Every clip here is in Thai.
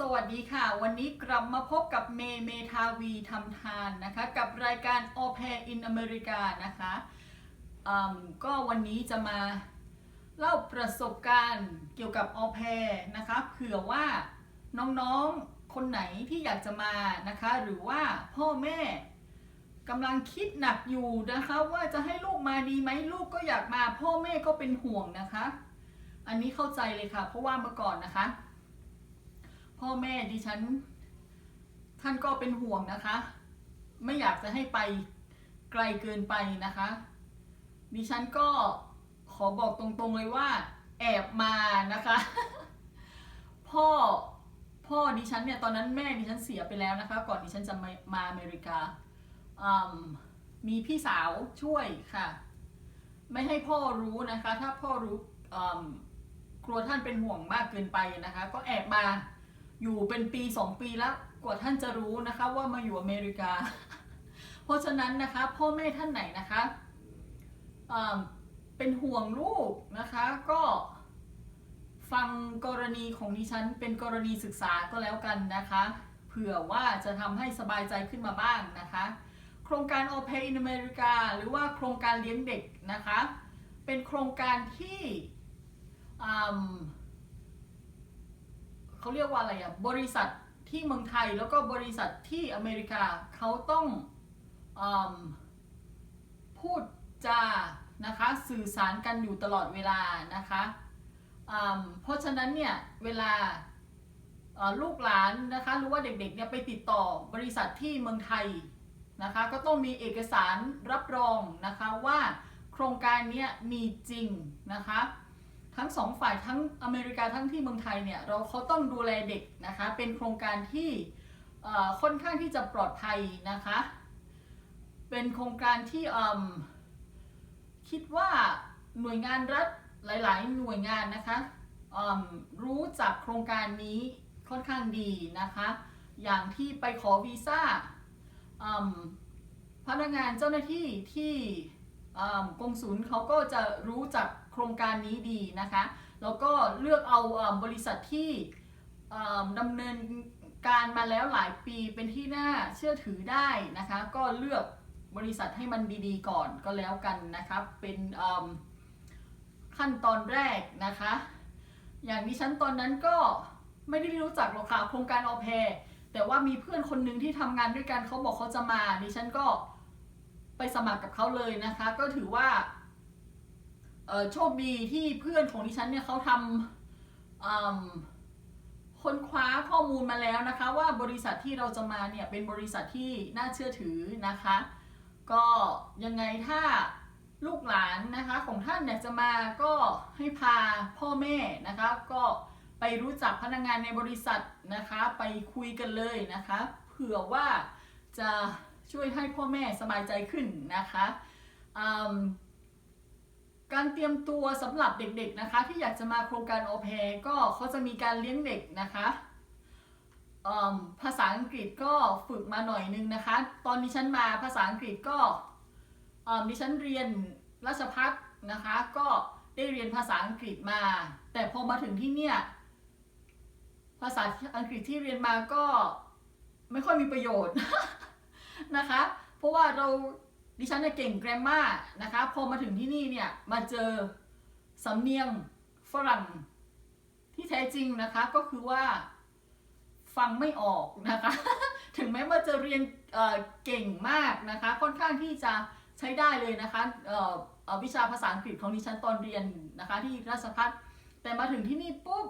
สวัสดีค่ะ วันนี้กลับมาพบกับเมย์เมทาวีทำทานนะคะ กับรายการ o p a i r in America นะคะอืมก็วันนี้จะมาเล่าประสบการณ์เกี่ยวกับ o p a i r นะคะเผื่อว่าน้องๆคนไหนที่อยากจะมานะคะ หรือว่าพ่อแม่กำลังคิดหนักอยู่นะคะว่าจะให้ลูกมาดีไหมลูกก็อยากมาพ่อแม่ก็เป็นห่วงนะคะ อันนี้เข้าใจเลยค่ะ เพราะว่าเมื่อก่อนนะคะ พ่อแม่ดิฉัน ท่านก็เป็นห่วงนะคะ ไม่อยากจะให้ไปไกลเกินไปนะคะ ดิฉันก็ขอบอกตรงๆเลยว่า แอบมานะคะ พ่อพ่อดิฉันเนี่ยตอนนั้นแม่ดิฉันเสียไปแล้วนะคะ ก่อนดิฉันจะมามาอเมริกามีพี่สาวช่วยค่ะ ไม่ให้พ่อรู้นะคะ ถ้าพ่อรู้กลัวท่านเป็นห่วงมากเกินไปนะคะ ก็แอบมา อยู่เป็นปีสองปีแล้วกว่าท่านจะรู้นะคะว่ามาอยู่อเมริกา เพราะฉะนั้นนะคะพ่อแม่ท่านไหนนะคะเป็นห่วงลูกนะคะก็ฟังกรณีของดิฉันเป็นกรณีศึกษาก็แล้วกันนะคะ เผื่อว่าจะทำให้สบายใจขึ้นมาบ้างนะคะ โครงการ o p a i in America หรือว่าโครงการเลี้ยงเด็กนะคะ เป็นโครงการที่ เขาเรียกว่าอะไรอะบริษัทที่เมืองไทยแล้วก็บริษัทที่อเมริกาเขาต้องอพูดจานะคะสื่อสารกันอยู่ตลอดเวลานะคะเพราะฉะนั้นเนี่ยเวลาลูกหลานนะคะหรือว่าเด็กๆเนี่ยไปติดต่อบริษัทที่เมืองไทยนะคะก็ต้องมีเอกสารรับรองนะคะว่าโครงการเนี้ยมีจริงนะคะ ทั้งสองฝ่ายทั้งอเมริกาทั้งที่เมืองไทยเนี่ยเราเขาต้องดูแลเด็กนะคะเป็นโครงการที่ค่อนข้างที่จะปลอดภัยนะคะ เป็นโครงการที่คิดว่าหน่วยงานรัฐหลาย ๆ หน่วยงานนะคะรู้จักโครงการนี้ค่อนข้างดีนะคะ อย่างที่ไปขอวีซ่าพนักงานเจ้าหน้าที่ที่อ่ากงศูนย์เขาก็จะรู้จัก ครงการนี้ดีนะคะ แล้วก็เลือกเอาบริษัทที่ดำเนินการมาแล้วหลายปีเป็นที่น่าเชื่อถือได้นะคะ ก็เลือกบริษัทให้มันดีๆก่อนก็แล้วกันนะครับ เป็นขั้นตอนแรกนะคะ อย่างดิฉันตอนนั้นก็ไม่ได้รู้จักหรอกค่ะโครงการออแพรแต่ว่ามีเพื่อนคนหนึ่งที่ทำงานด้วยกันเขาบอกเขาจะมาดิฉันก็ไปสมัครกับเขาเลยนะคะ ก็ถือว่า โชคดีที่เพื่อนของดิฉันเนี่ยเขาทำค้นคว้าข้อมูลมาแล้วนะคะ ว่าบริษัทที่เราจะมาเนี่ยเป็นบริษัทที่น่าเชื่อถือนะคะ ก็ยังไงถ้าลูกหลานนะคะของท่านอยากจะมาก็ให้พาพ่อแม่นะคะก็ไปรู้จักพนักงานในบริษัทนะคะไปคุยกันเลยนะคะเผื่อว่าจะช่วยให้พ่อแม่สบายใจขึ้นนะคะอืม การเตรียมตัวสำหรับเด็กๆนะคะที่อยากจะมาโครงการโอเพก็เขาจะมีการเลี้ยงเด็กนะคะภาษาอังกฤษก็ฝึกมาหน่อยนึงนะคะ ตอนนี้ฉันมาภาษาอังกฤษก็ดิฉันเรียนราชพัฒนะคะ ก็ได้เรียนภาษาอังกฤษมา แต่พอมาถึงที่เนี่ยภาษาอังกฤษที่เรียนมาก็ไม่ค่อยมีประโยชน์นะคะ เพราะว่าเรา ดิฉันเนี่ยเก่งแกรมมานะคะ พอมาถึงที่นี่เนี่ยมาเจอสำเนียงฝรั่งที่แท้จริงนะคะก็คือว่าฟังไม่ออกนะคะ ถึงแม้ว่าจะเรียนเเก่งมากนะคะ ค่อนข้างที่จะใช้ได้เลยนะคะวิชาภาษาอังกฤษของดิฉันตอนเรียนนะคะที่ราชพัฒแต่มาถึงที่นี่ปุ๊บ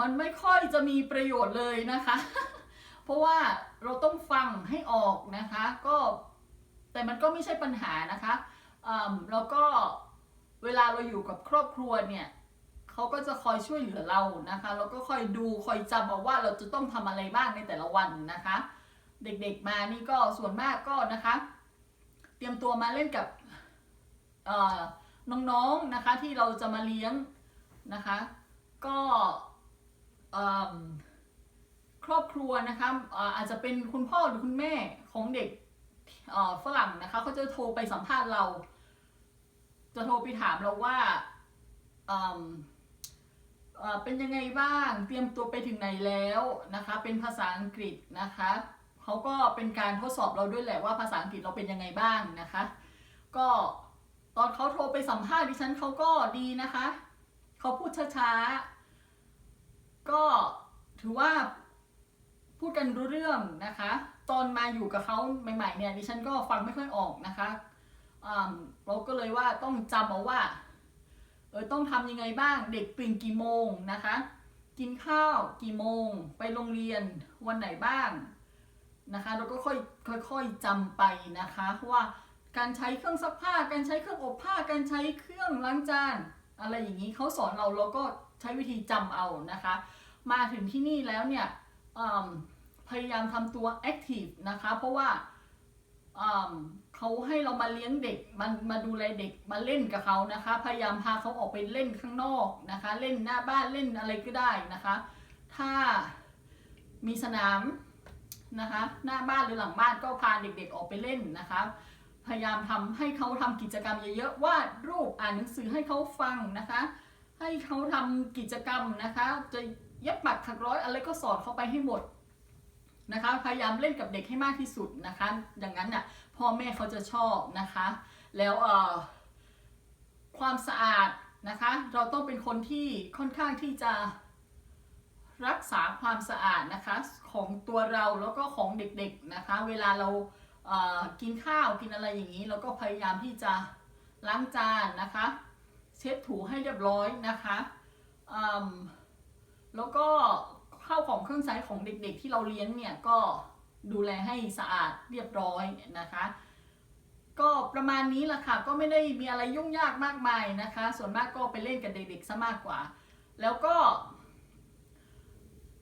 มันไม่ค่อยจะมีประโยชน์เลยนะคะ เพราะว่าเราต้องฟังให้ออกนะคะ ก็ มันก็ไม่ใช่ปัญหานะคะแล้วก็เวลาเราอยู่กับครอบครัวเนี่ยเขาก็จะคอยช่วยเหลือเรานะคะ แล้วก็คอยดูคอยจำเอาว่าเราจะต้องทำอะไรบ้างในแต่ละวันนะคะ เด็กๆมานี่ก็ส่วนมากก็นะคะ เตรียมตัวมาเล่นกับน้องๆนะคะที่เราจะมาเลี้ยงนะคะ ก็ครอบครัวนะคะอาจจะเป็นคุณพ่อหรือคุณแม่ของเด็ก ฝรั่งนะคะเขาจะโทรไปสัมภาษณ์เรา จะโทรไปถามเราว่าอืมเเป็นยังไงบ้าง เตรียมตัวไปถึงไหนแล้วนะคะ เป็นภาษาอังกฤษนะคะเขาก็เป็นการทดสอบเราด้วยแหละว่าภาษาอังกฤษเราเป็นยังไงบ้างนะคะ ก็ตอนเขาโทรไปสัมภาษณ์ดิฉันเขาก็ดีนะคะเขาพูดช้าๆ ก็ถือว่าพูดกันรู้เรื่องนะคะ ตอนมาอยู่กับเขาใหม่ๆเนี่ยดิฉันก็ฟังไม่ค่อยออกนะคะเราก็เลยว่าต้องจำเอาว่าเออต้องทำยังไงบ้างเด็กตื่นกี่โมงนะคะ กินข้าวกี่โมง ไปโรงเรียนวันไหนบ้างนะคะ เราก็ค่อยค่อยๆจำไปนะคะว่าการใช้เครื่องซักผ้า การใช้เครื่องอบผ้า การใช้เครื่องล้างจาน อะไรอย่างนี้เขาสอนเราเราก็ใช้วิธีจำเอานะคะ มาถึงที่นี่แล้วเนี่ยอืม พยายามทำตัวแอคทีฟนะคะ เพราะว่าเขาให้เรามาเลี้ยงเด็กมันมาดูแลเด็กมาเล่นกับเขานะคะ พยายามพาเขาออกไปเล่นข้างนอกนะคะ เล่นหน้าบ้านเล่นอะไรก็ได้นะคะ ถ้ามีสนามนะคะ หน้าบ้านหรือหลังบ้านก็พาเด็กๆออกไปเล่นนะคะ พยายามทำให้เขาทำกิจกรรมเยอะๆวาดรูปอ่านหนังสือให้เขาฟังนะคะ ให้เขาทำกิจกรรมนะคะ จะเย็บปักถักร้อยอะไรก็สอนเขาไปให้หมด นะคะ พยายามเล่นกับเด็กให้มากที่สุดนะคะ อย่างนั้นน่ะพ่อแม่เขาจะชอบนะคะ แล้วเอ่อความสะอาดนะคะ เราต้องเป็นคนที่ค่อนข้างที่จะรักษาความสะอาดนะคะของตัวเราแล้วก็ของเด็กๆนะคะ เวลาเราเกินข้าวกินอะไรอย่างนี้ เราก็พยายามที่จะล้างจานนะคะ เช็ดถูให้เรียบร้อยนะคะแล้วก็ ข้าวของเครื่องใช้ของเด็กๆ ที่เราเลี้ยงเนี่ยก็ดูแลให้สะอาดเรียบร้อยนะคะ ก็ประมาณนี้แหละค่ะก็ไม่ได้มีอะไรยุ่งยากมากมายนะคะ ส่วนมากก็ไปเล่นกับเด็กๆซะมากกว่า แล้วก็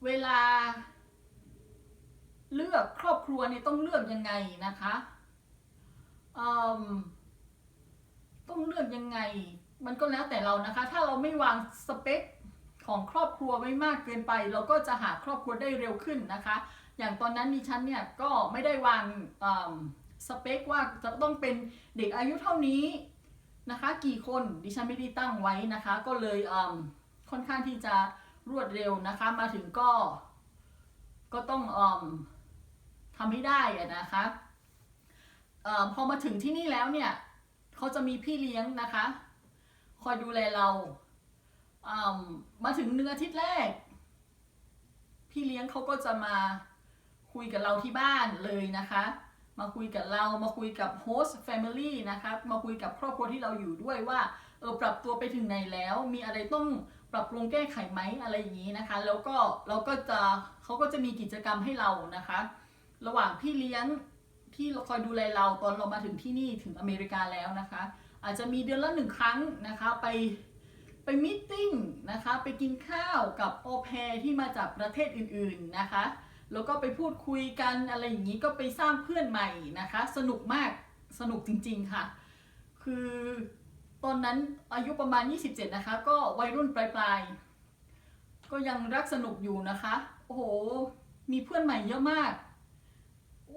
เวลา เลือกครอบครัวเนี่ยต้องเลือกยังไงนะคะต้องเลือกยังไง มันก็แล้วแต่เรานะคะ ถ้าเราไม่วางสเปค ของครอบครัวไว้มากเกินไป เราก็จะหาครอบครัวได้เร็วขึ้นนะคะ อย่างตอนนั้นดิฉันเนี่ยก็ไม่ได้วางสเปคว่าจะต้องเป็นเด็กอายุเท่านี้นะคะ กี่คนดิฉันไม่ได้ตั้งไว้นะคะ ก็เลยค่อนข้างที่จะรวดเร็วนะคะ มาถึงก็ ก็ต้องอทำให้ได้นะคะอพอมาถึงที่นี่แล้วเนี่ยเขาจะมีพี่เลี้ยงนะคะ คอยดูแลเรา มมาถึงเนื้อาทิตย์แรก พี่เลี้ยงเขาก็จะมาคุยกับเราที่บ้านเลยนะคะ มาคุยกับเรามาคุยกับโฮสต์แฟมิลี่นะคะมาคุยกับครอบครัวที่เราอยู่ด้วยว่าเออปรับตัวไปถึงไหนแล้ว มีอะไรต้องปรับปรุงแก้ไขไหมอะไรอย่างนี้นะคะ แล้วก็เราก็จะเขาก็จะมีกิจกรรมให้เรานะคะ ระหว่างพี่เลี้ยงที่คอยดูแลเราตอนเรามาถึงที่นี่ถึงอเมริกาแล้วนะคะ อาจจะมีเดือนละหนึ่งครั้งนะคะไป ไปมิทติ้งนะคะไปกินข้าวกับโอแพที่มาจากประเทศอื่นๆนะคะ แล้วก็ไปพูดคุยกันอะไรอย่างนี้ก็ไปสร้างเพื่อนใหม่นะคะ สนุกมากสนุกจริงๆค่ะ คือตอนนั้นอายุประมาณ 27 นะคะ ก็วัยรุ่นปลายๆ ก็ยังรักสนุกอยู่นะคะ โอ้โห มีเพื่อนใหม่เยอะมาก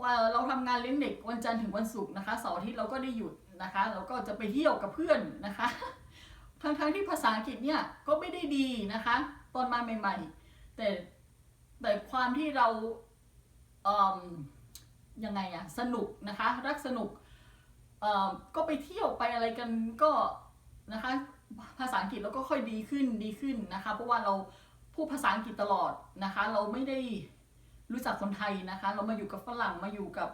ว่าเราทำงานเลี้ยงเด็กวันจันทร์ถึงวันศุกร์นะคะเสาร์อาทิตย์เราก็ได้หยุดนะคะ เราก็จะไปเที่ยวกับเพื่อนนะคะ ทั้งๆที่ภาษาอังกฤษเนี่ยก็ไม่ได้ดีนะคะ ตอนมาใหม่ ๆ แต่แต่ความที่เราเอ่มยังไงอะสนุกนะคะ รักสนุกเอ่อก็ไปเที่ยวไปอะไรกันก็นะคะภาษาอังกฤษเราก็ค่อยดีขึ้นดีขึ้นนะคะ เพราะว่าเราพูดภาษาอังกฤษตลอดนะคะ เราไม่ได้รู้จักคนไทยนะคะ เรามาอยู่กับฝรั่งมาอยู่กับ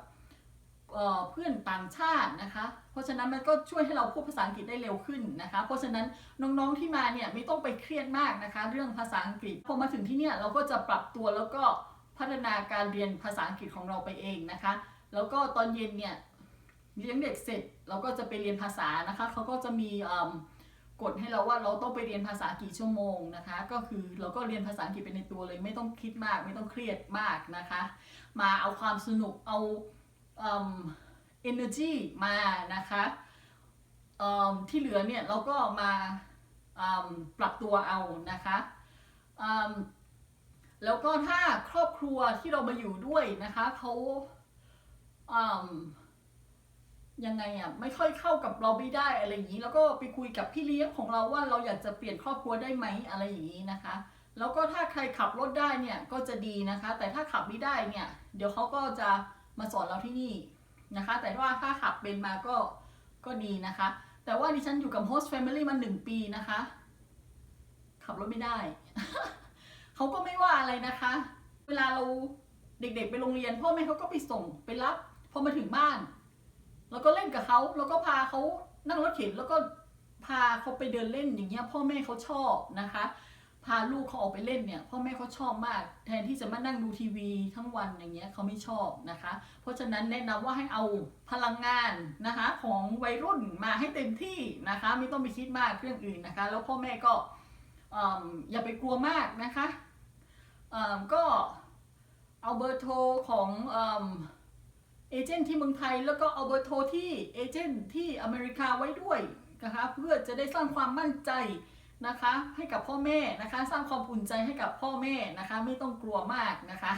เเพื่อนต่างชาตินะคะ เพราะฉะนั้นมันก็ช่วยให้เราพูดภาษาอังกฤษได้เร็วขึ้นนะคะ เพราะฉะนั้นน้องๆที่มาเนี่ยไม่ต้องไปเครียดมากนะคะ เรื่องภาษาอังกฤษพอมาถึงที่เนี่ยเราก็จะปรับตัวแล้วก็พัฒนาการเรียนภาษาอังกฤษของเราไปเองนะคะ แล้วก็ตอนเย็นเนี่ยเลี้ยงเด็กเสร็จเราก็จะไปเรียนภาษานะคะเขาก็จะมีกฎให้เราว่าเราต้องไปเรียนภาษากี่ชั่วโมงนะคะ ก็คือเราก็เรียนภาษาอังกฤษไปในตัวเลย ไม่ต้องคิดมาก ไม่ต้องเครียดมากนะคะ มาเอาความสนุกเอาเอิ่ม energy มานะคะที่เหลือเนี่ยเราก็มาปรับตัวเอานะคะแล้วก็ถ้าครอบครัวที่เรามาอยู่ด้วยนะคะเขาเอิ่มยังไงอะไม่ค่อยเข้ากับเราไม่ได้อะไรอย่างนี้ แล้วก็ไปคุยกับพี่เลี้ยงของเราว่าเราอยากจะเปลี่ยนครอบครัวได้ไหมอะไรอย่างนี้นะคะ แล้วก็ถ้าใครขับรถได้เนี่ยก็จะดีนะคะ แต่ถ้าขับไม่ได้เนี่ย เดี๋ยวเขาก็จะมาสอนเราที่นี่ นะคะ แต่ว่าถ้าขับเป็นมาก็ก็ดีนะคะ แต่ว่าดิฉันอยู่กับ host family มาหนึ่งปีนะคะ ขับรถไม่ได้ เขาก็ไม่ว่าอะไรนะคะ เวลาเราเด็กๆไปโรงเรียนพ่อแม่เขาก็ไปส่งไปรับพอมาถึงบ้าน แล้วก็เล่นกับเขาแล้วก็พาเขานั่งรถเข็นแล้วก็พาเขาไปเดินเล่นอย่างเงี้ยพ่อแม่เขาชอบนะคะ พาลูกเขาออกไปเล่นเนี่ยพ่อแม่เขาชอบมาก แทนที่จะมานั่งดูทีวีทั้งวันอย่างเงี้ยเขาไม่ชอบนะคะ เพราะฉะนั้นแนะนำว่าให้เอาพลังงานนะคะของวัยรุ่นมาให้เต็มที่นะคะ ไม่ต้องไปคิดมากเรื่องอื่นนะคะ แล้วพ่อแม่ก็ออย่าไปกลัวมากนะคะก็เอาเบอร์โทรของเอเจนต์ที่เมืองไทยแล้วก็เอาเบอร์โทรที่เอเจนต์ที่อเมริกาไว้ด้วยนะคะเพื่อจะได้สร้างความมั่นใจ นะคะ ให้กับพ่อแม่นะคะ สร้างความอุ่นใจให้กับพ่อแม่นะคะ ไม่ต้องกลัวมากนะคะ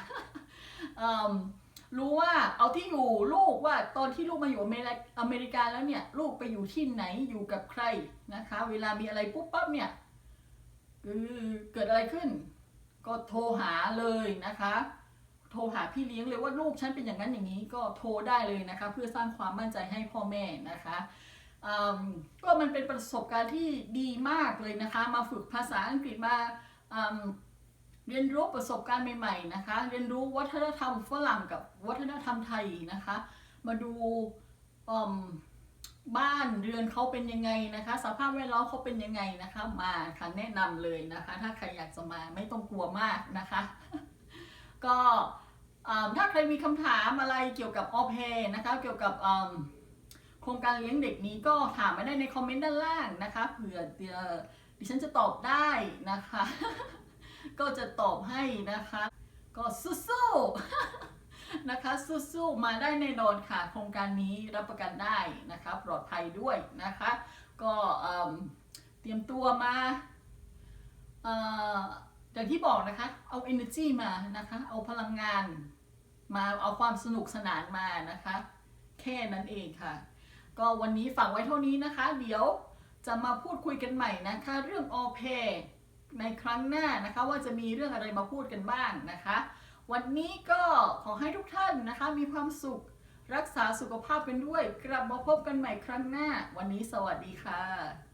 รู้ว่าเอาที่อยู่ลูกว่าตอนที่ลูกมาอยู่อเมริกาแล้วเนี่ย ลูกไปอยู่ที่ไหนอยู่กับใครนะคะ เวลามีอะไรปุ๊บปั๊บเนี่ยคือเกิดอะไรขึ้น ก็โทรหาเลยนะคะ โทรหาพี่เลี้ยงเลยว่าลูกฉันเป็นอย่างนั้นอย่างนี้ก็โทรได้เลยนะคะ เพื่อสร้างความมั่นใจให้พ่อแม่นะคะ ก็มันเป็นประสบการณ์ที่ดีมากเลยนะคะ มาฝึกภาษาอังกฤษมาเรียนรู้ประสบการณ์ใหม่ๆนะคะ เรียนรู้วัฒนธรรมฝรั่งกับวัฒนธรรมไทยนะคะ มาดูบ้านเรือนเขาเป็นยังไงนะคะ สภาพแวดล้อมเขาเป็นยังไงนะคะ มาค่ะแนะนำเลยนะคะ ถ้าใครอยากจะมาไม่ต้องกลัวมากนะคะ ก็ถ้าใครมีคำถามอะไรเกี่ยวกับออเพนะคะ เกี่ยวกับ โครงการเลี้ยงเด็กนี้ก็ถามมาได้ในคอมเมนต์ด้านล่างนะคะเผื่อเดี๋ยวดิฉันจะตอบได้นะคะ ก็จะตอบให้นะคะ ก็สู้ๆนะคะสู้ๆมาได้แน่นอนค่ะ โครงการนี้รับประกันได้นะคะ ปลอดภัยด้วยนะคะ ก็เตรียมตัวมาเอ่ออย่างที่บอกนะคะ เอา energy มานะคะ เอาพลังงานมาเอาความสนุกสนานมานะคะ แค่นั้นเองค่ะ ก็วันนี้ฝากไว้เท่านี้นะคะ เดี๋ยวจะมาพูดคุยกันใหม่นะคะ เรื่องโอเพในครั้งหน้านะคะ ว่าจะมีเรื่องอะไรมาพูดกันบ้างนะคะ วันนี้ก็ขอให้ทุกท่านนะคะ มีความสุขรักษาสุขภาพกันด้วย กลับมาพบกันใหม่ครั้งหน้า วันนี้สวัสดีค่ะ